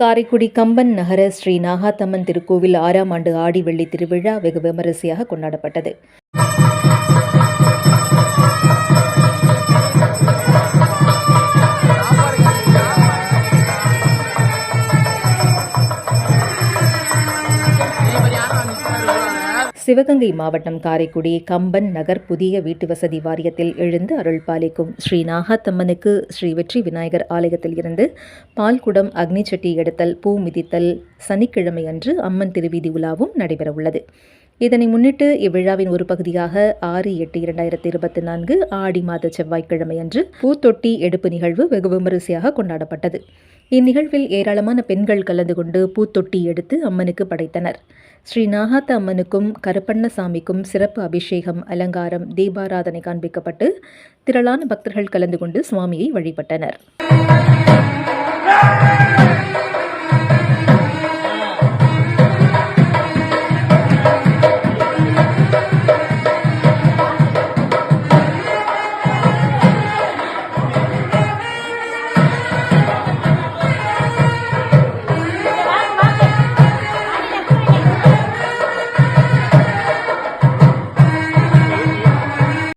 காரைக்குடி கம்பன் நகர ஸ்ரீ நாகாத்தம்மன் திருக்கோவில் ஆறாம் ஆண்டு ஆடி வெள்ளி திருவிழா வெகு விமரிசையாக கொண்டாடப்பட்டது சிவகங்கை மாவட்டம் காரைக்குடி கம்பன் நகர் புதிய வீட்டு வசதி வாரியத்தில் எழுந்து அருள் பாலிக்கும் ஸ்ரீ நாகாத்தம்மனுக்கு ஸ்ரீ வெற்றி விநாயகர் ஆலயத்தில் இருந்து பால்குடம் அக்னிச்சட்டி எடுத்தல் பூ மிதித்தல் சனிக்கிழமை அன்று அம்மன் திருவீதி உலாவும் நடைபெறவுள்ளது. இதனை முன்னிட்டு இவ்விழாவின் ஒரு பகுதியாக ஆறு எட்டு இரண்டாயிரத்தி இருபத்தி நான்கு ஆடி மாத செவ்வாய்க்கிழமை அன்று பூத்தொட்டி எடுப்பு நிகழ்வு வெகு விமரிசையாக கொண்டாடப்பட்டது. இந்நிகழ்வில் ஏராளமான பெண்கள் கலந்து கொண்டு பூத்தொட்டி எடுத்து அம்மனுக்கு படைத்தனர். ஸ்ரீ நாகாத்த அம்மனுக்கும் கருப்பண்ணசாமிக்கும் சிறப்பு அபிஷேகம் அலங்காரம் தீபாராதனை காண்பிக்கப்பட்டு திரளான பக்தர்கள் கலந்து கொண்டு சுவாமியை வழிபட்டனர்.